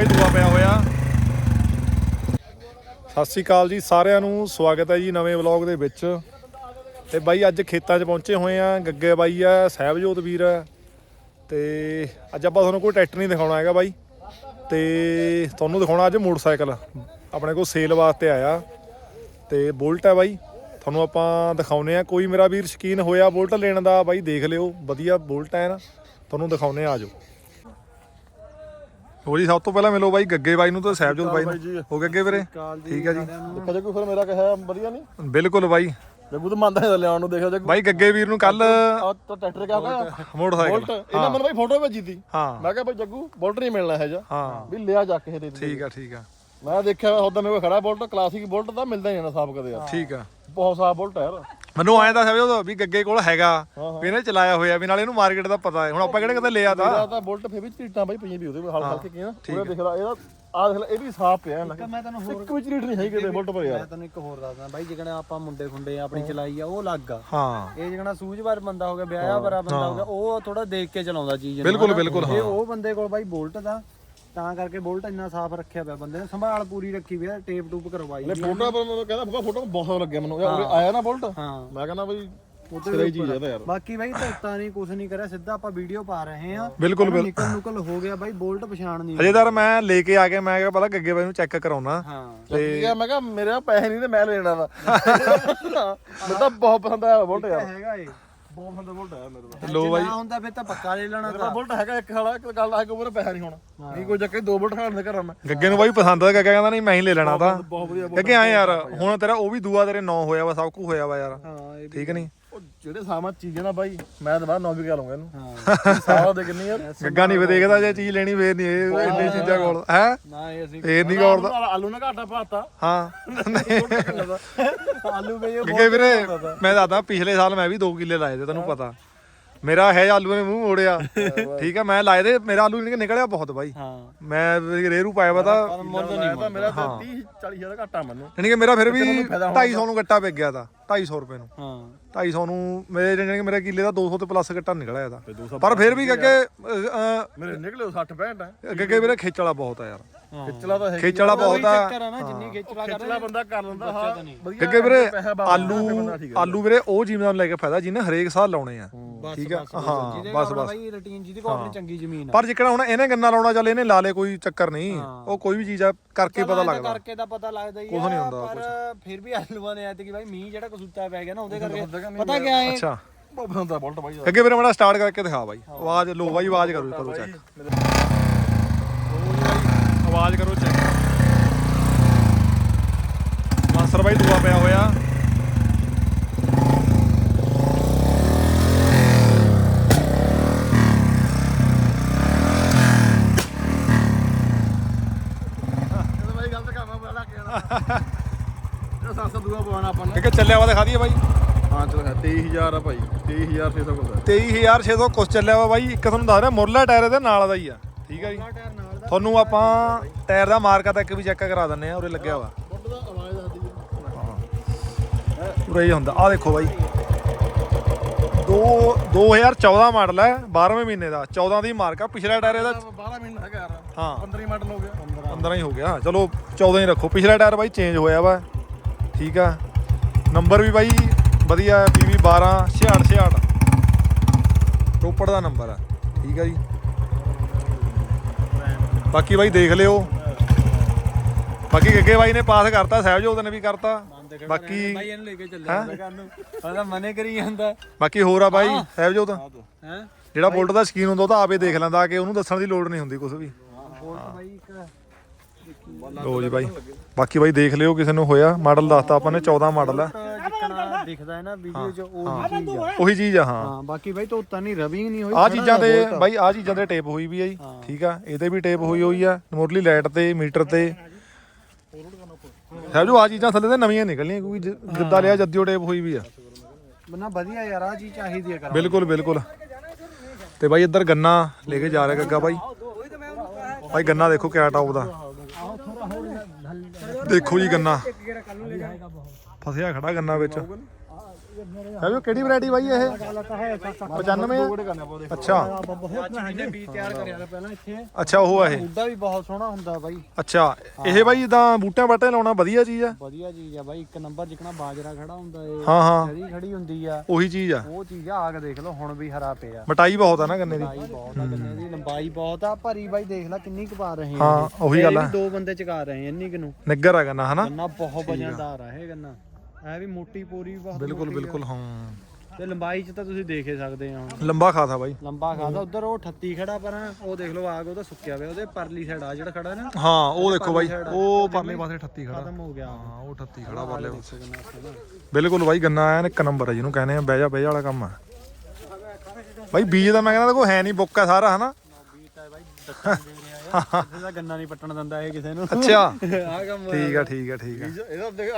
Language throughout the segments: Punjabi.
ਬਾਈ ਦੂਆ ਪਿਆ ਹੋਇਆ। ਸਤਿ ਸ਼੍ਰੀ ਅਕਾਲ ਜੀ, ਸਾਰਿਆਂ ਨੂੰ ਸਵਾਗਤ ਹੈ ਜੀ ਨਵੇਂ ਵਲੌਗ ਦੇ ਵਿੱਚ। ਤੇ ਬਾਈ ਅੱਜ ਖੇਤਾਂ 'ਚ ਪਹੁੰਚੇ ਹੋਏ ਆ, ਗੱਗੇ ਬਾਈ ਆ, ਸਹਿਬਜੋਤ ਵੀਰ ਆ। ਤੇ ਅੱਜ ਆਪਾਂ ਤੁਹਾਨੂੰ ਕੋਈ ਟਰੈਕਟਰ ਨਹੀਂ ਦਿਖਾਉਣਾ ਹੈਗਾ ਬਾਈ। ਤੇ ਤੁਹਾਨੂੰ ਦਿਖਾਉਣਾ ਅੱਜ ਮੋਟਰਸਾਈਕਲ, ਆਪਣੇ ਕੋਲ ਸੇਲ ਵਾਸਤੇ ਆਇਆ। ਤੇ ਬੁਲਟ ਹੈ ਬਾਈ, ਤੁਹਾਨੂੰ ਆਪਾਂ ਦਿਖਾਉਨੇ ਆ ਕੋਈ ਮੇਰਾ ਵੀਰ ਸ਼ਕੀਨ ਹੋਇਆ ਬੁਲਟ ਲੈਣ ਦਾ, ਬਾਈ ਦੇਖ ਲਿਓ, ਵਧੀਆ ਬੁਲਟ ਹੈ ਨਾ। ਤੁਹਾਨੂੰ ਦਿਖਾਉਨੇ ਆ ਆਜੋ ਹੋ ਜੀ ਸਭ ਤੋਂ ਪਹਿਲਾਂ ਮਿਲੋ ਬਾਈ ਗੱਗੇ ਬਾਈ ਨੂੰ ਤੇ ਸਹਿਬਜੋਤ ਬਾਈ। ਨੂੰ ਹੋ ਗੱਗੇ ਵੀਰੇ? ਠੀਕ ਹੈ ਜੀ। ਦੇਖੋ ਜੇ ਕੋਈ ਫਿਰ ਮੇਰਾ ਕਹੇ ਵਧੀਆ ਨਹੀਂ? ਬਿਲਕੁਲ ਬਾਈ। ਜੱਗੂ ਤਾਂ ਮੰਨਦਾ ਨਹੀਂ ਲਿਆਉਣ ਨੂੰ ਦੇਖੋ ਜੱਗੂ ਬਾਈ ਗੱਗੇ ਵੀਰ ਨੂੰ ਕੱਲ ਟਰੈਕਟਰ ਕਿਆ ਹੋਇਆ ਮੋਟਰਸਾਈਕਲ। ਇਹਨਾਂ ਮੈਨੂੰ ਬਾਈ ਫੋਟੋ ਭੇਜੀ ਤੀ। ਹਾਂ। ਮੈਂ ਕਿਹਾ ਬਾਈ ਜੱਗੂ ਬੁਲਟ ਨਹੀਂ ਮਿਲਣਾ ਹੈ ਜਾ ਹਾਂ। ਵੀ ਲਿਆ ਜਾ ਕੇ ਦੇ ਦੇ ਠੀਕ ਆ ਠੀਕ ਆ। ਮੈਂ ਦੇਖਿਆ ਉਹਦਾ ਮੇਰੇ ਕੋਲ ਖੜਾ ਬੁਲਟ ਕਲਾਸਿਕ ਬੁਲਟ ਦਾ ਮਿਲਦਾ ਨਹੀਂ ਨਾ ਸਾਫ਼ ਕਦੇ ਯਾਰ। ਠੀਕ ਆ। ਬਹੁਤ ਸਾਫ਼ ਬੁਲਟ ਹੈ ਯਾਰ। ਮੈਨੂੰ ਆਇਆ ਤਾਂ ਸਮਝੋ ਵੀ ਗੱਗੇ ਕੋਲ ਹੈਗਾ ਵੀ ਇਹਨੇ ਚਲਾਇਆ ਹੋਇਆ ਵੀ ਨਾਲ ਇਹਨੂੰ ਮਾਰਕੀਟ ਦਾ ਪਤਾ ਹੈ। ਹੁਣ ਆਪਾਂ ਕਿਹੜੇ ਕਿਤੇ ਲਿਆ ਇਹਦਾ ਤਾਂ ਤਾਂ ਬੁਲਟ ਫੇਰ ਵੀ ਝੀਟਾਂ ਬਾਈ ਪਈਆਂ ਵੀ ਉਹਦੇ ਹਲ ਹਲਕੇ ਕੀ ਨਾ ਲੈ ਇਹਦਾ ਆ ਦੇਖ ਲੈ ਇਹ ਵੀ ਸਾਫ਼ ਪਿਆ ਨਾ ਮੈਂ ਤੈਨੂੰ ਹੋਰ ਇੱਕ ਵੀ ਝੀਟ ਨਹੀਂ ਹੈਗੀ ਕਿਤੇ ਬੁਲਟ ਪਰ ਯਾਰ। ਮੈਂ ਤੈਨੂੰ ਇੱਕ ਹੋਰ ਦੱਸਦਾ ਬਾਈ ਜਿਹੜਾ ਆਪਾਂ ਮੁੰਡੇ ਖੁੰਡੇ ਆਪਣੀ ਚਲਾਈ ਆ ਉਹ ਲੱਗ ਆ। ਹਾਂ। ਇਹ ਜਿਹੜਾ ਸੂਝਵਾਰ ਬੰਦਾ ਹੋ ਗਿਆ ਵਿਆਹਿਆ ਬਰਾ ਬੰਦਾ ਹੋ ਗਿਆ ਉਹ ਥੋੜਾ ਦੇਖ ਕੇ ਚਲਾਉਂਦਾ ਚੀਜ਼ ਬਿਲਕੁਲ। ਬਿਲਕੁਲ, ਇਹ ਉਹ ਬੰਦੇ ਕੋਲ ਬਾਈ ਬੋਲਟ ਦਾ ਤਾਂ ਕਰਕੇ ਬੋਲਟ ਇੰਨਾ ਸਾਫ਼ ਰੱਖਿਆ ਪਿਆ ਬੰਦੇ ਨੇ ਸੰਭਾਲ ਪੂਰੀ ਰੱਖੀ ਵੀ ਆ ਟੇਪ ਟੂਪ ਕਰਵਾਈ ਇਹ ਫੋਟੋ ਪਰ ਮੈਨੂੰ ਕਹਿੰਦਾ ਫੋਟੋ ਫੋਟੋ ਬਹੁਤ ਲੱਗਿਆ ਮੈਨੂੰ। ਯਾਰ ਉਰੇ ਆਇਆ ਨਾ ਬੁਲਟ? ਹਾਂ। ਮੈਂ ਕਹਿੰਦਾ ਬਈ ਉੱਤੇ ਹੀ ਚੀਜ਼ ਹੈ ਤਾਂ ਯਾਰ। ਬਾਕੀ ਬਾਈ ਧੋਤਾ ਨਹੀਂ ਕੁਛ ਨਹੀਂ ਕਰਿਆ ਸਿੱਧਾ ਆਪਾਂ ਵੀਡੀਓ ਪਾ ਰਹੇ ਆ ਬਿਲਕੁਲ, ਬਿਲਕੁਲ। ਨਿਕਲ ਨੁਕਲ ਹੋ ਗਿਆ ਬਾਈ ਬੋਲਟ ਪਛਾਣ ਨਹੀਂ ਅਜੇਦਾਰ ਮੈਂ ਲੈ ਕੇ ਆ ਗਿਆ ਮੈਂ ਕਿਹਾ ਪਹਿਲਾਂ ਗੱਗੇ ਬਾਈ ਨੂੰ ਚੈੱਕ ਕਰਾਉਣਾ। ਹਾਂ। ਹੈ ਮੈਂ ਕਿਹਾ ਮੇਰੇ ਕੋਲ ਪੈਸੇ ਨਹੀਂ ਤੇ ਮੈਂ ਲੈਣਾ ਵਾ। ਮੈਨੂੰ ਤਾਂ ਬਹੁਤ ਪਸੰਦ ਆਇਆ ਬੁਲਟ ਯਾਰ। ਹੈਗਾ ਏ। ਬਹੁਤ ਪਸੰਦ ਬੁਲਟ ਆਇਆ ਮੇਰੇ ਕੋਲ। ਲੋ ਬਾਈ ਨਾ ਹੁੰਦਾ ਫਿਰ ਤਾਂ ਪੱਕਾ ਲੈ ਲੈਣਾ ਮੇਰਾ ਬੁਲਟ ਹੈਗਾ ਇੱਕ ਸਾਲਾ ਇੱਕ ਗੱਲ ਆ ਕੇ ਉਮਰ ਪੈਸਾ ਨਹੀਂ ਹੋਣਾ। ਨਹੀਂ ਕੋਈ ਚੱਕਰ ਦੋ ਬੁਲਟ ਖਾਣ ਦੇ ਘਰਾਂ ਮੈਂ। ਗੱਗੇ ਨੂੰ ਬਾਈ ਪਸੰਦ ਆ ਗੱਗਾ ਕਹਿੰਦਾ ਨਹੀਂ ਮੈਂ ਹੀ ਲੈ ਲੈਣਾ ਤਾਂ। ਬਹੁਤ ਵਧੀਆ ਗੱਗੇ ਆਏ ਯਾਰ ਹੁਣ ਤੇਰਾ ਉਹ ਵੀ ਦੂਆ ਤੇਰੇ 9 ਹੋਇਆ ਵਾ ਸਭ ਕੁਝ ਹੋਇਆ ਵਾ ਯਾਰ। ਠੀਕ ਨਹੀਂ? ਉਹ ਜਿਹੜੇ ਸਾਮਾਨ ਚੀਜ਼ਾਂ ਨਾ ਬਾਈ ਮੈਂ ਤਾਂ ਬਾਅਦ ਨੌ ਵੀ ਕਾ ਲਵਾਂਗਾ ਇਹਨੂੰ। ਹਾਂ। ਸਾਰਾ ਦੇ ਕਿੰਨੀ ਯਾਰ ਗੱਗਾ ਨਹੀਂ ਦੇਖਦਾ ਜੇ ਚੀਜ਼ ਲੈਣੀ ਫੇਰ ਨਹੀਂ ਇਹ ਇੰਨੀ ਚੀਜ਼ਾਂ ਕੋਲ ਹੈ? ਨਾ ਇਹ ਅਸੀਂ ਫੇਰ ਨਹੀਂ ਗੌਰ ਦਾ। ਆਲੂ ਨਾਲ ਘਾਟਾ ਪਾਤਾ। ਹਾਂ। ਆਲੂ ਬਈ ਗੱਗੇ ਵੀਰੇ ਮੈਂ ਦੱਸਦਾ ਪਿਛਲੇ ਸਾਲ ਮੈਂ ਵੀ 2 ਕਿੱਲੇ ਲਾਏ ਤੇ ਤੈਨੂੰ ਪਤਾ। ਮੇਰਾ ਹੈ ਆਲੂ ਨੇ ਮੂੰਹ ਮੋੜਿਆ। ਠੀਕ ਹੈ ਮੈਂ ਲਾਏ ਦੇ ਮੇਰਾ ਆਲੂ ਨਿਕਲਿਆ ਬਹੁਤ ਬਾਈ। ਹਾਂ। ਮੈਂ ਰੇਰੂ ਪਾਇਆ ਵਾ ਤਾਂ ਮੁੱਲ ਨਹੀਂ ਤਾਂ ਮੇਰਾ ਤਾਂ 30 40 ਹਜ਼ਾਰ ਦਾ ਘਾਟਾ ਮੈਨੂੰ। ਯਾਨੀ ਕਿ ਮੇਰਾ ਫਿਰ ਵੀ ਫਾਇਦਾ ਹੋਣਾ 250 ਨੂੰ ਗੱਟਾ ਵਿਕ ਗਿਆ ਤਾਂ 250 ਰੁਪਏ ਨੂੰ। ਹਾਂ। 250 ਨੂੰ ਮੇਰੇ ਜਾਨੀ ਕਿ ਮੇਰੇ ਕਿੱਲੇ ਦਾ 200 ਤੇ ਪਲੱਸ ਗੱਟਾ ਨਿਕਲਿਆ ਇਹਦਾ। ਪਰ ਫਿਰ ਵੀ ਗੱਗੇ ਮੇਰੇ ਨਿਕਲੇ 60 65 ਹੈ ਗੱਗੇ ਵੀਰੇ ਖੇਚ ਵਾਲਾ ਬਹੁਤ ਆ ਯਾਰ। ਖਿੱਚਲਾ ਤਾਂ ਹੈ ਖੇਚ ਵਾਲਾ ਬਹੁਤ ਆ। ਚੱਕਰ ਆ ਨਾ ਜਿੰਨੀ ਖੇਚਲਾ ਕਰ ਖਿੱਚਲਾ ਬੰਦਾ ਕਰ ਲੈਂਦਾ ਹਾਂ। ਵਧੀਆ ਗੱਗੇ ਵੀਰੇ ਆਲੂ ਆਲੂ ਵੀਰੇ ਉਹ ਜੀਵਨ ਲੈ ਕੇ ਫਾਇਦਾ ਜਿਹਨੇ ਹਰੇਕ ਸਾਲ ਲਾਉਣੇ ਆ। ਠੀਕ ਆ? ਹਾਂ ਬਸ ਬਸ। ਬਾਈ ਰੂਟੀਨ ਜਿਹਦੀ ਕੋਲ ਆਪਣੀ ਚੰਗੀ ਜ਼ਮੀਨ ਆ। ਪਰ ਜਿੱਕਣਾ ਹੁਣ ਇਹਨੇ ਗੰਨਾ ਲਾਉਣਾ ਚੱਲ ਇਹਨੇ ਲਾ ਲੇ ਕੋਈ ਚੱਕਰ ਨਹੀਂ। ਉਹ ਕੋਈ ਵੀ ਚੀਜ਼ ਆ ਕਰਕੇ ਪਤਾ ਲੱਗਦਾ। ਕਰਕੇ ਤਾਂ ਪਤਾ ਲੱਗਦਾ ਹੀ ਕੁਛ ਨਹੀਂ ਹੁੰਦਾ ਪਰ ਫਿਰ ਵੀ ਆਲੂਆਂ ਨੇ ਐਤ ਕਿ ਬਾਈ ਮੀਂਹ ਜਿਹੜਾ ਕਸੂਤਾ ਪੈ ਗਿਆ ਨਾ ਉਹਦੇ ਕਰਕੇ ਪਤਾ ਕਿਆ ਹੈ ਅੱਛਾ। ਆ ਬੁਲਟ ਬਾਈ ਅੱਗੇ ਵੀਰੇ ਮੜਾ ਸਟਾਰਟ ਕਰਕੇ ਦਿਖਾ ਬਾਈ। ਆਵਾਜ਼ ਲੋ ਬਾਈ ਆਵਾਜ਼ ਕਰੋ ਕਰੋ ਚੈੱਕ ਆਵਾਜ਼ ਕਰੋ ਚੈੱਕ। ਮਾਸਟਰ ਬਾਈ ਦੂਆ ਪਿਆ ਹੋਇਆ। ਕਿ ਚੱਲਿਆ ਵਾ ਦਿਖਾ ਦਈਏ ਬਾਈ। ਹਾਂ ਚਲ 23000 ਆ ਭਾਈ 23600 ਕੋਲ 23600 ਕੁਛ ਚੱਲਿਆ ਵਾ ਬਾਈ। ਇੱਕ ਤੁਹਾਨੂੰ ਦੱਸ ਰਿਹਾ ਮੁਰਲਾ ਟਾਇਰ ਇਹਦੇ ਨਾਲ ਦਾ ਹੀ ਆ। ਠੀਕ ਆ ਜੀ। ਟਾਇਰ ਨਾਲ ਤੁਹਾਨੂੰ ਆਪਾਂ ਟਾਇਰ ਦਾ ਮਾਰਕਾ ਤੱਕ ਵੀ ਚੈੱਕ ਕਰਾ ਦਿੰਨੇ ਆ ਉਰੇ ਲੱਗਿਆ ਵਾ। ਉਰੇ ਹੀ ਹੁੰਦਾ। ਆ ਦੇਖੋ ਬਾਈ। ਦੋ 2014 ਮਾਡਲ ਹੈ 12ਵੇਂ ਮਹੀਨੇ ਦਾ। 14 ਦੀ ਮਾਰਕਾ ਪਿਛਲਾ ਟਾਇਰ ਇਹਦਾ 12 ਮਿੰਟ ਹੈਗਾ ਯਾਰ। ਹਾਂ। 15 ਮਿੰਟ ਹੋ ਗਿਆ 15 ਹੀ ਹੋ ਗਿਆ ਚਲੋ 14 ਹੀ ਰੱਖੋ। ਪਿਛਲਾ ਟਾਇਰ ਬਾਈ ਚੇਂਜ ਹੋਇਆ ਵਾ। ਠੀਕ ਆ। ਨੰਬਰ ਵੀ ਬਾਈ ਵਧੀਆ ਹੈ PV 12 66 66 ਰੋਪੜ ਦਾ ਨੰਬਰ ਆ। ਠੀਕ ਆ ਜੀ। ਬਾਕੀ ਬਾਈ ਦੇਖ ਲਿਓ। ਬਾਕੀ ਗੱਗੇ ਬਾਈ ਨੇ ਪਾਸ ਕਰਤਾ ਸਹਿਬਜੋਤ ਨੇ ਵੀ ਕਰਤਾ। ਬਾਕੀ ਬਾਈ ਇਹਨੂੰ ਲੈ ਕੇ ਚੱਲਿਆ ਘਰ ਨੂੰ। ਉਹਦਾ ਮਨੇ ਕਰੀ ਜਾਂਦਾ। ਬਾਕੀ ਹੋਰ ਆ ਬਾਈ ਸਹਿਬਜੋਤ ਹੈ? ਜਿਹੜਾ ਬੁਲਟ ਦਾ ਸ਼ਕੀਨ ਹੁੰਦਾ ਉਹ ਤਾਂ ਆਪੇ ਦੇਖ ਲੈਂਦਾ ਕਿ ਉਹਨੂੰ ਦੱਸਣ ਦੀ ਲੋੜ ਨਹੀਂ ਹੁੰਦੀ ਕੁਝ ਵੀ। ਲੋ ਜੀ ਬਾਈ। ਬਾਕੀ ਬਾਈ ਦੇਖ ਲਿਓ ਕਿਸੇ ਨੂੰ ਹੋਇਆ ਮਾਡਲ ਦੱਸਤਾ ਆਪਾਂ ਨੇ 14 ਮਾਡਲ ਆ। ਜਿੱਕਣਾ ਦਿਖਦਾ ਹੈ ਨਾ ਵੀਡੀਓ 'ਚ ਉਹ ਚੀਜ਼ ਆ। ਉਹੀ ਚੀਜ਼ ਆ ਹਾਂ। ਹਾਂ ਬਾਕੀ ਬਾਈ ਧੋਤਾ ਨਹੀਂ ਰਵਿੰਗ ਨਹੀਂ ਹੋਈ ਆ ਚੀਜ਼ਾਂ ਤੇ ਬਾਈ ਆ ਚੀਜ਼ਾਂ ਤੇ ਟੇਪ ਹੋਈ ਵੀ ਆ ਜੀ ਠੀਕ ਆ ਇਹਦੇ ਵੀ ਟੇਪ ਹੋਈ ਹੋਈ ਆ ਮੁਰਲੀ ਲਾਈਟ ਤੇ ਮੀਟਰ ਤੇ। ਹੈ ਜੋ ਆ ਚੀਜ਼ਾਂ ਥੱਲੇ ਤੇ ਨਵੀਆਂ ਨਿਕਲਣੀਆਂ ਕਿਉਂਕਿ ਜ- ਜਿੱਦਾਂ ਲਿਆ ਜੱਦੀਓ ਟੇਪ ਹੋਈ ਵੀ ਆ। ਬੰਨਾ ਵਧੀਆ ਯਾਰ ਆ ਚੀਜ਼ ਚਾਹੀਦੀ ਹੈ ਕਰਾਂ ਬਿਲਕੁਲ ਬਿਲਕੁਲ। ਤੇ ਬਾਈ ਇੱਧਰ ਗੰਨਾ ਲੈ ਕੇ ਜਾ ਰਿਹਾ ਗੱਗਾ ਬਾਈ। ਬਾਈ ਗੰਨਾ ਦੇਖੋ ਕਿਆ ਟੌਪ ਦਾ। ਦੇਖੋ ਜੀ ਗੰਨਾ। ਫਸਿਆ ਖੜਾ ਗੰਨਾ ਵਿੱਚ। ਸਾਹਿਬ ਕਿਹੜੀ ਵੈਰਾਈਟੀ ਬਾਈ ਇਹ? ਗਲਤ ਹੈ 95 ਆ? ਕੋੜੇ ਕਰਨੇ ਆਪਾਂ ਅੱਛਾ। ਬਹੁਤ ਮਹਿੰਗੇ ਬੀਜ ਤਿਆਰ ਕਰਿਆ ਤਾਂ ਪਹਿਲਾਂ ਇੱਥੇ ਅੱਛਾ ਉਹ ਆ ਇਹ। ਬੂਟਾ ਵੀ ਬਹੁਤ ਸੋਹਣਾ ਹੁੰਦਾ ਬਾਈ। ਅੱਛਾ ਇਹ ਬਾਈ ਜਿੱਦਾਂ ਬੂਟਿਆਂ ਬਾਟੇ ਲਾਉਣਾ ਵਧੀਆ ਚੀਜ਼ ਆ? ਵਧੀਆ ਚੀਜ਼ ਆ ਬਾਈ ਇੱਕ ਨੰਬਰ ਜਿਕਣਾ ਬਾਜਰਾ ਖੜਾ ਹੁੰਦਾ ਏ। ਹਾਂ ਹਾਂ। ਜਰੀ ਖੜੀ ਹੁੰਦੀ ਆ ਉਹੀ ਚੀਜ਼ ਆ। ਉਹ ਚੀਜ਼ ਆ ਆ ਕੇ ਦੇਖ ਲਓ ਹੁਣ ਵੀ ਹਰਾ ਪਿਆ। ਮਟਾਈ ਬਹੁਤ ਆ ਨਾ ਗੰਨੇ ਦੀ। ਬਹੁਤ ਆ ਗੰਨੇ ਦੀ ਲੰਬਾਈ ਬਹੁਤ ਆ ਭਰੀ ਬਾਈ ਦੇਖ ਲੈ ਕਿੰਨੀ ਕੁ ਪਾ ਰਹੇ ਆ। ਹਾਂ। ਉਹੀ ਗੱਲ ਆ। ਦੋ ਬੰਦੇ ਚਕਾ ਰਹੇ ਆ ਇੰਨੀ ਕੁ ਨੂੰ। ਨਿੱਗਰ ਆ ਗੰਨਾ ਹਨਾ? ਗੰਨਾ ਬਹੁਤ ਵਜਨਦਾਰ ਆ ਇਹ ਗੰਨਾ। ਐ ਵੀ ਮੋਟੀ ਪੂਰੀ ਬਹੁਤ ਬਿਲਕੁਲ ਮੋਟੀ ਆ। ਬਿਲਕੁਲ ਹਾਂ। ਤੇ ਲੰਬਾਈ ਚ ਤਾਂ ਤੁਸੀਂ ਦੇਖ ਹੀ ਸਕਦੇ ਆ ਹੁਣ ਲੰਬਾ ਖਾਸਾ ਬਾਈ। ਲੰਬਾ ਖਾਦਾ ਉਧਰ ਉਹ 38 ਖੜਾ ਪਰ ਉਹ ਦੇਖ ਲਓ ਆਗ ਉਹਦਾ ਸੁੱਕਿਆ ਪਿਆ ਉਹਦੇ ਪਰਲੀ ਸਾਈਡ ਆ ਜਿਹੜਾ ਖੜਾ ਨਾ। ਹਾਂ ਉਹ ਦੇਖੋ ਬਾਈ ਉਹ ਪਰਲੇ ਪਾਸੇ 38 ਖੜਾ। ਖਤਮ ਹੋ ਗਿਆ ਹਾਂ ਉਹ 38 ਖੜਾ ਪਰਲੇ ਪਾਸੇ। ਬਿਲਕੁਲ ਬਾਈ ਗੰਨਾ ਐਨ ਇੱਕ ਨੰਬਰ ਆ ਜਿਹਨੂੰ ਕਹਿੰਦੇ ਆ ਬਹਿ ਜਾ ਬਹਿ ਜਾ ਵਾਲਾ ਕੰਮ ਆ। ਬਾਈ ਬੀਜ ਦਾ ਮੈਂ ਕਹਿੰਦਾ ਕੋਈ ਹੈ ਨਹੀਂ ਬੁੱਕ ਆ ਸਾਰਾ ਹਨਾ? ਤਾਂ ਕਿਸੇ ਦਾ ਗੰਨਾ ਨਹੀਂ ਪੱਟਣ ਦਿੰਦਾ ਇਹ ਕਿਸੇ ਨੂੰ। ਅੱਛਾ। ਆ ਕੰਮ ਠੀਕ ਆ ਠੀਕ ਆ। ਠੀਕ ਆ ਇਹਦਾ ਦੇਖ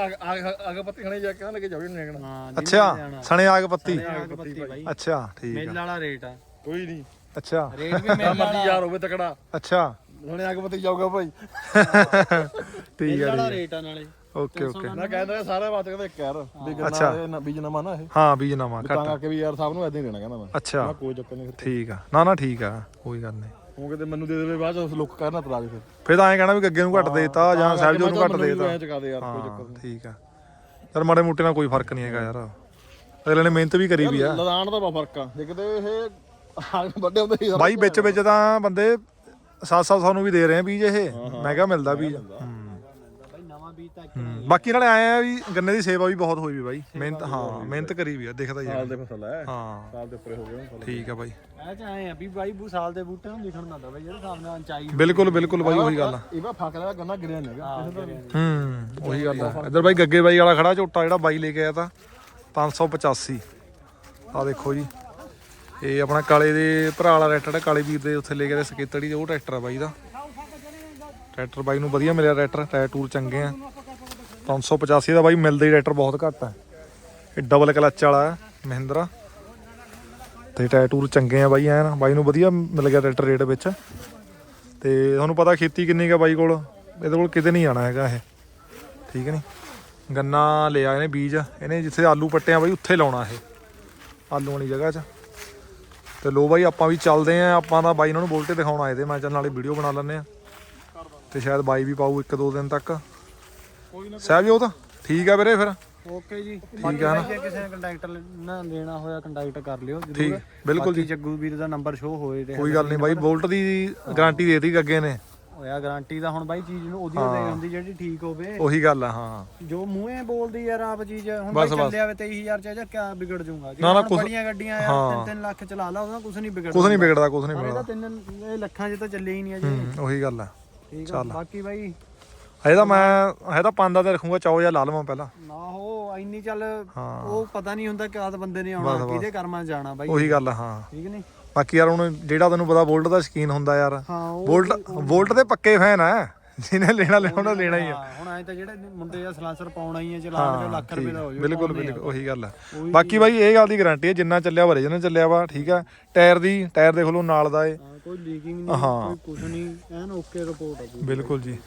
ਆਗ ਪੱਤੀ ਖਣੇ ਜਾ ਕੇ ਲੈ ਕੇ ਜਾਵੇ ਨਿਕਣਾ ਹਾਂ ਅੱਛਾ ਸਣੇ ਆਗ ਪੱਤੀ। ਆਗ ਪੱਤੀ ਬਾਈ। ਅੱਛਾ ਠੀਕ ਮੇਲ ਆ ਵਾਲਾ ਰੇਟ ਆ। ਕੋਈ ਨਹੀਂ। ਅੱਛਾ। ਰੇਟ ਵੀ ਮੇਲ ਮਰਜ਼ੀ ਯਾਰ ਹੋਵੇ ਤਕੜਾ। ਅੱਛਾ। ਹੁਣੇ ਆਗ ਪੱਤੀ ਜਾਊਗਾ ਭਾਈ। ਠੀਕ ਆ ਵਾਲਾ ਰੇਟ ਆ ਨਾਲੇ। Okay okay. ਮੈਂ ਕਹਿੰਦਾ ਸਾਰਾ ਬਾਤ ਕਹਿੰਦਾ ਇੱਕ ਯਾਰ ਵੀ। ਗੰਨਾ ਇਹ ਨਾ ਬੀਜ ਨਵਾਂ ਨਾ ਇਹ। ਹਾਂ ਬੀਜ ਨਵਾਂ ਤਾਂ ਘੱਟ। ਕਰਕੇ ਵੀ ਯਾਰ ਸਾਹਿਬ ਨੂੰ ਐਦਾਂ ਹੀ ਦੇਣਾ ਕਹਿੰਦਾ ਮੈਂ। ਅੱਛਾ। ਮੈਂ ਕੋਈ ਚੱਕਰ ਨਹੀਂ। ਠੀਕ ਆ। ਨਾ ਨਾ ਠੀਕ ਆ। ਕੋਈ ਗੱਲ ਨਹੀਂ। ਉਹ ਕਿਤੇ ਮੈਨੂੰ ਦੇ ਦੇਵੇ ਬਾਅਦ ਚ ਲੁੱਕ ਕਰਨਾ ਤਰਾ ਦੇ ਫਿਰ। ਫਿਰ ਤਾਂ ਐਂ ਕਹਿਣਾ ਵੀ ਗੱਗੇ ਨੂੰ ਘੱਟ ਦੇਤਾ ਜਾਂ ਸਾਹਿਬ ਜੀ ਨੂੰ ਘੱਟ ਦੇਤਾ। ਐ ਚਕਾ ਦੇ ਯਾਰ ਕੋਈ ਚੱਕਰ ਹਾਂ ਠੀਕ ਆ। ਯਾਰ ਮਾੜੇ ਮੋਟੇ ਨਾਲ ਕੋਈ ਫ਼ਰਕ ਨਹੀਂ ਹੈਗਾ ਯਾਰ। ਅਗਲੇ ਨੇ ਮਿਹਨਤ ਵੀ ਕਰੀ ਵੀ ਆ। ਲਦਾਨ ਦਾ ਬਹੁਤ ਫ਼ਰਕ ਆ। ਜੇ ਕਿਤੇ ਇਹ ਵੱਡੇ ਹੁੰਦੇ ਸੀ ਬਾਈ ਵਿੱਚ ਵਿੱਚ ਤਾਂ ਬੰਦੇ 7-7 ਸਾਨੂੰ ਵੀ ਦੇ ਰਹੇ ਆ ਬੀਜ ਇਹ। ਮੈਂ ਕਿਹਾ ਮਿਲਦਾ ਬੀਜ। ਹੂੰ। ਬਾਕੀ ਨਾਲੇ ਆਏ ਆ ਵੀ ਗੰਨੇ ਦੀ ਸੇਵਾ ਵੀ ਬਹੁਤ ਹੋਈ ਵੀ ਬਾਈ। ਮਿਹਨਤ ਹਾਂ ਮਿਹਨਤ ਕਰੀ ਵੀ ਆ ਦਿਖਦਾ ਹੀ ਆ। ਸਾਲ ਦੇ ਫਸਲ ਹੈ। ਹਾਂ। ਸਾਲ ਦੇ ਉੱਪਰ ਹੋ ਗਏ ਹੁਣ ਫਸਲ ਠੀਕ ਆ ਬਾਈ। ਇਹ ਚ ਆਏ ਆ ਵੀ ਬਾਈ ਬੂ ਸਾਲ ਦੇ ਬੂਟੇ ਨੂੰ ਲਿਖਣ ਦਿੰਦਾ ਬਾਈ ਜਿਹੜੇ ਸਾਹਮਣੇ ਉਚਾਈ ਬਿਲਕੁਲ ਬਿਲਕੁਲ ਬਾਈ ਉਹੀ ਗੱਲ ਆ। ਇਹ ਵਾ ਫੱਕ ਦਾ ਗੰਨਾ ਗਿਰਿਆ ਨਹੀਂ ਹੂੰ ਉਹੀ ਗੱਲ ਆ। ਇੱਧਰ ਬਾਈ ਗੱਗੇ ਬਾਈ ਵਾਲਾ ਖੜਾ ਝੋਟਾ ਜਿਹੜਾ ਬਾਈ ਲੈ ਕੇ ਆਇਆ ਤਾਂ 585 ਆ ਦੇਖੋ ਜੀ। ਇਹ ਆਪਣਾ ਕਾਲੇ ਦੇ ਭਰਾ ਵਾਲਾ ਟਰੈਕਟਰ ਹੈ ਕਾਲੇ ਵੀਰ ਦੇ ਉੱਥੇ ਲੈ ਕੇ ਆਏ ਸਕੇਤੜੀ ਦੇ ਉਹ ਟਰੈਕਟਰ ਆ ਬਾਈ ਦਾ। ਟਰੈਕਟਰ ਬਾਈ ਨੂੰ ਵਧੀਆ ਮਿਲਿਆ ਟਰੈਕਟਰ ਟਾਇਰ ਟੂਰ ਚੰਗੇ ਆ। 585 ਦਾ ਬਾਈ, ਮਿਲਦਾ ਹੀ ਟਰੈਕਟਰ ਬਹੁਤ ਘੱਟ ਹੈ ਇਹ ਡਬਲ ਕਲਚ ਵਾਲਾ ਹੈ, ਮਹਿੰਦਰਾ। ਤੇ ਟਾਇਰ ਟੂਰ ਚੰਗੇ ਆ ਬਾਈ, ਐਨ। ਬਾਈ ਨੂੰ ਵਧੀਆ ਮਿਲ ਗਿਆ ਟਰੈਕਟਰ ਰੇਟ ਵਿੱਚ। ਤੇ ਤੁਹਾਨੂੰ ਪਤਾ ਖੇਤੀ ਕਿੰਨੀ ਕਾ ਬਾਈ ਕੋਲ। ਇਹਦੇ ਕੋਲ ਕਿਤੇ ਨਹੀਂ ਜਾਣਾ ਹੈਗਾ ਇਹ। ਠੀਕ ਨਹੀਂ ਗੰਨਾ ਲਿਆ ਇਹਨੇ ਬੀਜ। ਇਹਨੇ ਜਿੱਥੇ ਆਲੂ ਪੱਟਿਆ ਬਾਈ, ਉੱਥੇ ਲਾਉਣਾ ਇਹ। ਆਲੂ ਵਾਲੀ ਜਗ੍ਹਾ 'ਚ। ਤੇ ਲੋ ਬਾਈ, ਆਪਾਂ ਵੀ ਚੱਲਦੇ ਆਂ। ਆਪਾਂ ਤਾਂ ਬਾਈ ਇਹਨਾਂ ਨੂੰ ਬੋਲਟੇ ਦਿਖਾਉਣ ਆਏ ਤੇ ਮੈਂ ਚੱਲ ਨਾਲੇ ਵੀਡੀਓ ਬਣਾ ਲੈਂਦੇ ਆ। ਤੇ ਸ਼ਾਇਦ ਬਾਈ ਵੀ ਪਾਊ ਇੱਕ ਦੋ ਦਿਨ ਤੱਕ। ਸਾਹਿਬ ਜੀ ਉਹ ਤਾਂ ਠੀਕ ਆ ਵੀਰੇ ਫਿਰ। ਓਕੇ ਜੀ। ਠੀਕ ਆ ਨਾ? ਜੇ ਕਿਸੇ ਨੇ ਕੰਟੈਕਟ ਨਾ ਲੈਣਾ ਹੋਇਆ ਕੰਟੈਕਟ ਕਰ ਲਿਓ ਠੀਕ ਬਿਲਕੁਲ ਬਾਕੀ ਜੱਗੂ ਵੀਰ ਦਾ ਨੰਬਰ ਸ਼ੋ ਹੋਏ ਰਿਹਾ ਕੋਈ ਗੱਲ ਨਹੀਂ ਬਾਈ ਬੋਲਟ ਦੀ ਗਾਰੰਟੀ ਦੇ ਦਿੱਤੀ ਅੱਗੇ ਨੇ। ਹੋਇਆ ਗਾਰੰਟੀ ਦਾ ਹੁਣ ਬਾਈ ਚੀਜ਼ ਨੂੰ ਉਹਦੀ ਦੇ ਹੁੰਦੀ ਜਿਹੜੀ ਠੀਕ ਹੋਵੇ। ਉਹੀ ਗੱਲ ਆ ਹਾਂ। ਜੋ ਮੂੰਹੇ ਬੋਲਦੀ ਯਾਰ ਆਪ ਚੀਜ਼ ਹੁਣ ਬਸ, ਬਾਈ। ਚੱਲਿਆ ਵੇ 23000 ਚ ਜਾਂ ਕਿਆ ਵਿਗੜ ਜਾਊਗਾ? ਜੇ ਬੜੀਆਂ ਗੱਡੀਆਂ। ਯਾਰ 3-3 ਲੱਖ ਚਲਾ ਲਾ ਉਹਦਾ ਕੁਝ ਨਹੀਂ ਵਿਗੜਦਾ। ਕੁਝ ਨਹੀਂ ਵਿਗੜਦਾ ਕੁਝ ਨਹੀਂ ਵਿਗੜਦਾ। ਤਿੰਨ ਲੱਖਾਂ 'ਚ ਤਾਂ ਚੱਲੇ ਹੀ ਨਹੀਂ ਅਜੇ। ਉਹੀ ਗੱਲ ਆ। ਠੀਕ ਆ ਬਾਕੀ ਬਾਈ ਇਹ ਤਾਂ ਮੈਂ ਇਹ ਤਾਂ ਪੰਜ ਦਾ ਤੇ ਰੱਖੂੰਗਾ ਚੌ ਜਾਂ ਲਾ ਲਵਾਂ ਪਹਿਲਾਂ। ਨਾ ਉਹ ਇੰਨੀ ਚੱਲ ਹਾਂ। ਉਹ ਪਤਾ ਨਹੀਂ ਹੁੰਦਾ ਕਿਆਦ ਬੰਦੇ ਨੇ ਆਉਣਾ ਕਿਹਦੇ ਕਰਮਾਂ 'ਚ ਜਾਣਾ ਬਾਈ। ਉਹੀ ਗੱਲ ਆ ਹਾਂ। ਠੀਕ ਨਹੀਂ? ਬਾਕੀ ਯਾਰ ਹੁਣ ਜਿਹੜਾ ਤੈਨੂੰ ਪਤਾ ਵੋਲਟ ਦਾ ਸ਼ਕੀਨ ਹੁੰਦਾ ਯਾਰ। ਹਾਂ ਉਹ ਵੋਲਟ ਵੋਲਟ ਦੇ ਪੱਕੇ ਫੈਨ ਆ। ਜਿਹਨੇ ਲੈਣਾ ਲੈਣਾ ਲੈਣਾ ਹੀ ਆ। ਹਾਂ, ਹੁਣ ਐ ਤਾਂ ਜਿਹੜੇ ਮੁੰਡੇ ਆ ਸਲਾਂਸਰ ਪਾਉਣਾ ਹੀ ਆ ਚਲਾ ਕੇ ਲੱਖ ਰੁਪਏ ਦਾ ਹੋ ਜਾਊ ਬਿਲਕੁਲ ਬਿਲਕੁਲ ਉਹੀ ਗੱਲ ਆ। ਬਾਕੀ ਬਾਈ ਇਹ ਗੱਲ ਦੀ ਗਾਰੰਟੀ ਹੈ ਜਿੰਨਾ ਚੱਲਿਆ ਵਰੇ ਜਿੰਨਾ ਚੱਲਿਆ ਵਾ ਠੀਕ ਆ। ਟਾਇਰ ਦੀ ਟਾਇਰ ਦੇਖ ਲਓ ਨਾਲ ਦਾ ਏ। ਹਾਂ, ਕੋਈ ਲੀਕਿੰਗ ਨਹੀਂ ਕੋਈ ਕੁਝ ਨਹੀਂ ਐਨ ਓਕੇ ਰਿਪੋਰਟ ਆ ਪੂਰੀ। ਬਿਲਕੁਲ ਜੀ।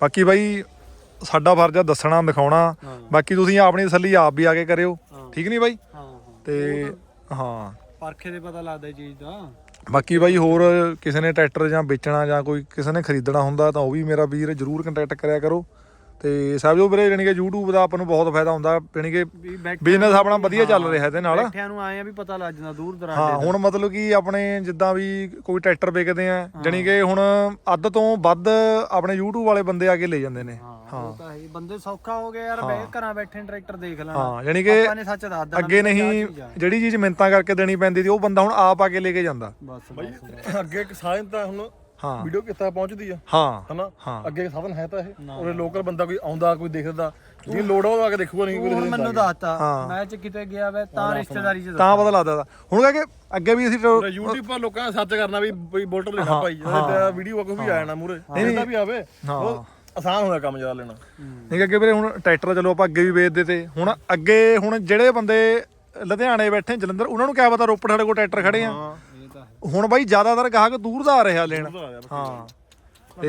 ਬਾਕੀ ਬਾਈ ਸਾਡਾ ਫਰਜ਼ ਆ ਦੱਸਣਾ ਦਿਖਾਉਣਾ ਹਾਂ। ਬਾਕੀ ਤੁਸੀਂ ਆਪਣੀ ਤਸੱਲੀ ਆਪ ਵੀ ਆ ਕੇ ਕਰਿਓ। ਹਾਂ। ਠੀਕ ਨਹੀਂ ਬਾਈ? ਹਾਂ ਹਾਂ। ਤੇ ਹਾਂ। ਪਰਖੇ ਦੇ ਪਤਾ ਲੱਗਦਾ ਇਹ ਚੀਜ਼ ਦਾ। ਬਾਕੀ ਬਾਈ ਹੋਰ ਕਿਸੇ ਨੇ ਟਰੈਕਟਰ ਜਾਂ ਵੇਚਣਾ ਜਾਂ ਕੋਈ ਕਿਸੇ ਨੇ ਖਰੀਦਣਾ ਹੁੰਦਾ ਤਾਂ ਉਹ ਵੀ ਮੇਰਾ ਵੀਰ ਜਰੂਰ ਕੰਟੈਕਟ ਕਰਿਆ ਕਰੋ। ਤੇ ਜੋ ਵੀਰੇ ਜਾਣੀ ਕਿ YouTube ਦਾ ਆਪਾਂ ਨੂੰ ਬਹੁਤ ਫਾਇਦਾ ਹੁੰਦਾ ਜਾਣੀ ਕਿ ਬਿਜ਼ਨਸ ਆਪਣਾ ਵਧੀਆ ਚੱਲ ਰਿਹਾ ਇਹਦੇ ਨਾਲ। ਬੈਠਿਆਂ ਨੂੰ ਆਏ ਆ ਵੀ ਪਤਾ ਲੱਗ ਜਾਂਦਾ ਦੂਰ ਦਰਾਡੇ ਹਾਂ ਹੁਣ ਮਤਲਬ ਕਿ ਆਪਣੇ ਜਿੱਦਾਂ ਵੀ ਕੋਈ ਟਰੈਕਟਰ ਵੇਚਦੇ ਆ ਜਾਣੀ ਕਿ ਹੁਣ ਅੱਧ ਤੋਂ ਵੱਧ ਆਪਣੇ YouTube ਵਾਲੇ ਬੰਦੇ ਆ ਕੇ ਲੈ ਜਾਂਦੇ ਨੇ। ਹਾਂ। ਤਾਂ ਹੈ। ਬੰਦੇ ਸੌਖਾ ਹੋ ਗਿਆ ਯਾਰ ਬੈ ਘਰਾਂ ਬੈਠੇ ਟਰੈਕਟਰ ਦੇਖ ਲੈਣਾ। ਹਾਂ ਜਾਣੀ ਕਿ ਆਪਾਂ ਨੇ ਸੱਚ ਦੱਸ ਦੇਣਾ ਅੱਗੇ ਨਹੀਂ। ਜਿਹੜੀ ਚੀਜ਼ ਮਿੰਤਾਂ ਕਰਕੇ ਦੇਣੀ ਪੈਂਦੀ ਸੀ ਉਹ ਬੰਦਾ ਹੁਣ ਆਪ ਆ ਕੇ ਲੈ ਕੇ ਜਾਂਦਾ। ਬਸ ਅੱਗੇ ਇੱਕ ਸਾਧਨ ਤਾਂ ਹੁਣ ਹਾਂ। ਵੀਡੀਓ ਕਿੱਥੇ ਪਹੁੰਚਦੀ ਆ? ਹਾਂ ਹਨਾ? ਹਾਂ। ਅੱਗੇ ਸਾਧਨ ਹੈ ਤਾਂ ਇਹ। ਉਹਦੇ ਲੋਕਲ ਬੰਦਾ ਕੋਈ ਆਉਂਦਾ ਕੋਈ ਦੇਖਦਾ। ਜੇ ਲੋੜ ਆ ਉਹ ਆ ਕੇ ਦੇਖੂਗਾ ਨਹੀਂ ਕੋਈ ਮੈਨੂੰ ਦੱਸਤਾ। ਮੈਂ ਚ ਕਿਤੇ ਗਿਆ ਵੇ ਤਾਂ ਰਿਸ਼ਤੇਦਾਰੀ ਚ ਤਾਂ ਪਤਾ ਲੱਗਦਾ ਤਾ। ਹੁਣ ਕਹ ਕੇ ਅੱਗੇ ਵੀ ਅਸੀਂ ਤਾਂ- YouTube ਪਰ ਲੋਕਾਂ ਨੇ ਸਰਚ ਕਰਨਾ ਵੀ ਬਈ ਬੋਲਟ ਲੈਣਾ ਭਾਈ। ਵੀਡੀਓ ਕੋਈ ਵੀ ਆ ਜਾਣਾ ਮੂਰੇ ਇਹਦਾ ਵੀ ਆਵੇ। ਹਾਂ। ਆਸਾਨ ਹੋਇਆ ਕੰਮ ਜ਼ਿਆਦਾ ਲੈਣਾ। ਨਹੀਂ ਕਿ ਅੱਗੇ ਵੀਰੇ ਹੁਣ ਟਰੈਕਟਰ ਚਲੋ ਆਪਾਂ ਅੱਗੇ ਵੀ ਵੇਚਦੇ ਤੇ। ਹੁਣ ਅੱਗੇ ਹੁਣ ਜਿਹੜੇ ਬੰਦੇ ਲੁਧਿਆਣੇ ਬੈਠੇ ਜਲੰਧਰ ਉਹਨਾਂ ਨੂੰ ਕਿਆ ਪਤਾ ਰੋਪੜ ਸਾਡੇ ਕੋਲ ਟਰੈਕਟਰ ਖੜੇ ਆ? ਇਹ ਤਾਂ ਹੈ। ਹੁਣ ਬਾਈ ਜ਼ਿਆਦਾਤਰ ਗਾਹਕ ਦੂਰ ਦਾ ਆ ਰਿਹਾ ਲੈਣ। ਹਾਂ। ਤੇ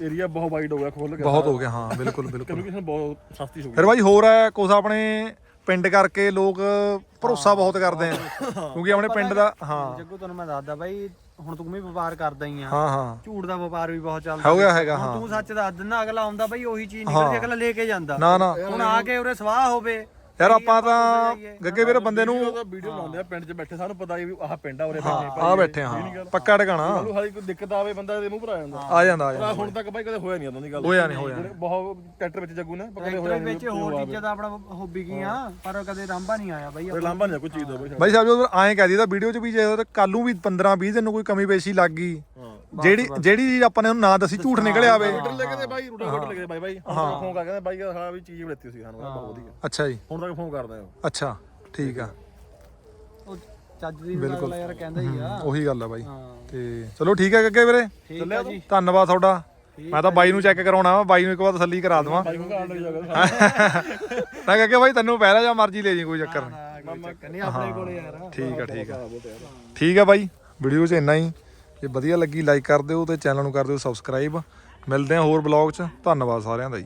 ਏਰੀਆ ਬਹੁਤ ਵਾਈਡ ਹੋ ਗਿਆ ਖੁੱਲ ਗਿਆ ਬਹੁਤ ਹੋ ਗਿਆ ਹਾਂ ਬਿਲਕੁਲ ਬਿਲਕੁਲ। ਕਮਿਊਨੀਕੇਸ਼ਨ ਬਹੁਤ ਸਸਤੀ ਹੋ ਗਈ। ਫਿਰ ਬਾਈ ਹੋਰ ਹੈ ਕੁਛ ਆਪਣੇ ਪਿੰਡ ਕਰਕੇ ਲੋਕ ਭਰੋਸਾ ਬਹੁਤ ਕਰਦੇ ਆ। ਕਿਉਂਕਿ ਆਪਣੇ ਪਿੰਡ ਦਾ ਹਾਂ। ਜੱਗੂ ਤੁਹਾਨੂੰ ਮੈਂ ਦੱਸਦਾ ਬਾਈ ਹੁਣ ਤੂੰ ਵੀ ਵਪਾਰ ਕਰਦਾ ਹੀ ਆ। ਹਾਂ ਹਾਂ। ਝੂਠ ਦਾ ਵਪਾਰ ਵੀ ਬਹੁਤ ਚੱਲਦਾ। ਹੋ ਗਿਆ ਹੈਗਾ ਹਾਂ। ਤੂੰ ਸੱਚ ਦੱਸ ਦਿੰਦਾ ਅਗਲਾ ਆਉਂਦਾ ਬਾਈ ਉਹੀ ਚੀਜ਼ ਨਿਕਲਦੀ ਅਗਲਾ ਲੈ ਕੇ ਜਾਂਦਾ। ਨਾ ਨਾ। ਹੁਣ ਆ ਕੇ ਉਰੇ ਸਵਾਹ ਹੋਵੇ। ਯਾਰ ਆਪਾਂ ਤਾਂ ਗੱਗੇ ਵੀਰ ਬੰਦੇ ਨੂੰ ਉਹਦਾ ਵੀਡੀਓ ਬਣਾਉਂਦੇ ਆ ਪਿੰਡ 'ਚ ਬੈਠੇ ਸਾਨੂੰ ਪਤਾ ਹੀ ਵੀ ਆਹ ਪਿੰਡ ਆ ਉਰੇ ਆ ਬੈਠੇ ਹਾਂ ਪੱਕਾ ਟਿਕਾਣਾ। ਸਾਨੂੰ ਹਾਲੀ ਕੋਈ ਦਿੱਕਤ ਆਵੇ ਬੰਦਾ ਇਹਦੇ ਮੂੰਹ ਭਰਾ ਜਾਂਦਾ। ਆ ਜਾਂਦਾ ਆ ਜਾਂਦਾ। ਪਰ ਹੁਣ ਤੱਕ ਬਾਈ ਕਦੇ ਹੋਇਆ ਨਹੀਂ ਇਦਾਂ ਦੀ ਗੱਲ। ਹੋਇਆ ਨਹੀਂ ਹੋਇਆ। ਬਹੁਤ ਟਰੈਕਟਰ ਵਿੱਚ ਜੱਗੂ ਨੇ ਪਰ ਕਦੇ ਹੋਇਆ ਟਰੈਕਟਰ ਵਿੱਚ ਹੋਰ ਚੀਜ਼ਾਂ ਦਾ ਆਪਣਾ ਹੋਬੀ ਕੀ ਆ ਪਰ ਕਦੇ ਰਾਂਭਾ ਨਹੀਂ ਆਇਆ ਬਾਈ ਨਹੀਂ ਲਾਂਭਾ ਨਹੀਂ ਕੋਈ ਚੀਜ਼ ਦਾ ਬਾਈ। ਸਾਹਿਬ ਜਦੋਂ ਐਂ ਕਹਿ ਦਈਦਾ ਵੀਡੀਓ 'ਚ ਵੀ ਜੇ ਕੱਲ ਨੂੰ ਵੀ 15 20 ਦਿਨ ਨੂੰ ਕੋਈ ਕਮੀ ਪੇਸ਼ੀ ਲੱਗ ਗਈ ਜਿਹੜੀ ਜਿਹੜੀ ਚੀਜ਼ ਆਪਾਂ ਨੇ ਉਹਨੂੰ ਨਾ ਦੱਸੀ ਝੂਠ ਨਿਕਲ ਆਵੇ ਰੂਟਰ ਲੈ ਕੇ ਤੇ ਬਾਈ ਰੂਟਰ ਕੋਟ ਲੈ ਕੇ ਬਾਈ ਬਾਈ। ਫੋਨ ਕਰ ਕਹਿੰਦੇ ਬਾਈ ਹਾਂ ਵੀ ਚੀਜ਼ ਬੜਤੀ ਸੀ ਸਾਨੂੰ ਬਹੁਤ ਵਧੀਆ। ਅੱਛਾ ਜੀ। ਹੁਣ ਤੱਕ ਫੋਨ ਕਰਦਾ ਉਹ। ਅੱਛਾ ਠੀਕ ਆ। ਉਹ ਚੱਜ ਦੀ ਬਿਲਕੁਲ। ਯਾਰ ਕਹਿੰਦਾ ਹੀ ਆ। ਉਹੀ ਗੱਲ ਆ ਬਾਈ। ਹਾਂ। ਤੇ ਚਲੋ ਠੀਕ ਹੈ ਗੱਗੇ ਵੀਰੇ। ਠੀਕ ਆ ਜੀ। ਧੰਨਵਾਦ ਤੁਹਾਡਾ। ਮੈਂ ਤਾਂ ਬਾਈ ਨੂੰ ਚੈੱਕ ਕਰਾਉਣਾ ਵਾ ਬਾਈ ਨੂੰ ਇੱਕ ਵਾਰ ਤਸੱਲੀ ਕਰਾ ਦਵਾਂ। ਬਾਈ ਨੂੰ ਘਾਣ ਲੱਗ ਜਾਗਾ ਮੈਂ ਕਿਹਾ ਬਾਈ ਤੈਨੂੰ ਪਹਿਲਾਂ ਜਾਂ ਮਰਜ਼ੀ ਲੈ ਜੀ ਕੋਈ ਚੱਕਰ ਨਹੀਂ। ਮਾਮਾ ਕਹਿੰਦੇ ਆਪਣੇ ਕੋਲੇ ਯਾਰ। ਠੀਕ ਆ ਠੀਕ ਆ। ਠੀਕ ਆ ਬਾਈ। ਵੀਡੀਓ 'ਚ ਇੰਨਾ ਹੀ। ਜੇ ਵਧੀਆ ਲੱਗੀ ਲਾਈਕ ਕਰ ਦਿਓ ਤੇ ਚੈਨਲ ਨੂੰ ਕਰ ਦਿਓ ਸਬਸਕ੍ਰਾਈਬ ਮਿਲਦੇ ਹਾਂ ਹੋਰ ਬਲੌਗ 'ਚ। ਧੰਨਵਾਦ ਸਾਰਿਆਂ ਦਾ ਜੀ।